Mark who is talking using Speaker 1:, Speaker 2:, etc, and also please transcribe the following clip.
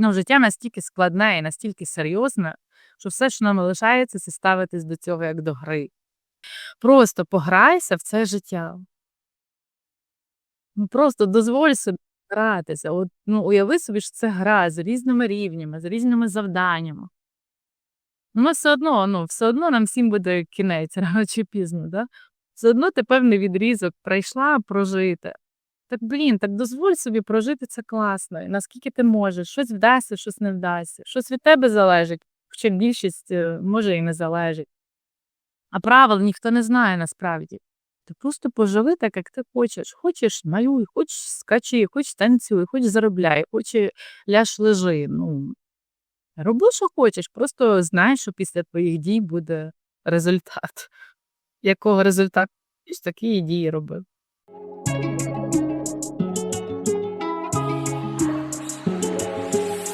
Speaker 1: Ну, життя настільки складне і настільки серйозне, що все, що нам лишається, це ставитись до цього як до гри. Просто пограйся в це життя. Ну, просто дозволь собі гратися. От, ну, уяви собі, що це гра з різними рівнями, з різними завданнями. Ну, все одно, ну, все одно нам всім буде кінець, рано чи пізно, да? Все одно ти певний відрізок пройшла прожити. Так, блін, так дозволь собі прожити це класно, і наскільки ти можеш, щось вдасться, щось не вдасться, щось від тебе залежить, хоча більшість е, може і не залежить. А правил ніхто не знає насправді. Ти просто поживи так, як ти хочеш. Хочеш малюй, хочеш скачи, хочеш танцюй, хоч заробляй, хочеш ляж лежи. Ну, роби, що хочеш, просто знай, що після твоїх дій буде результат. Якого результату хочеш, такі і дії роби.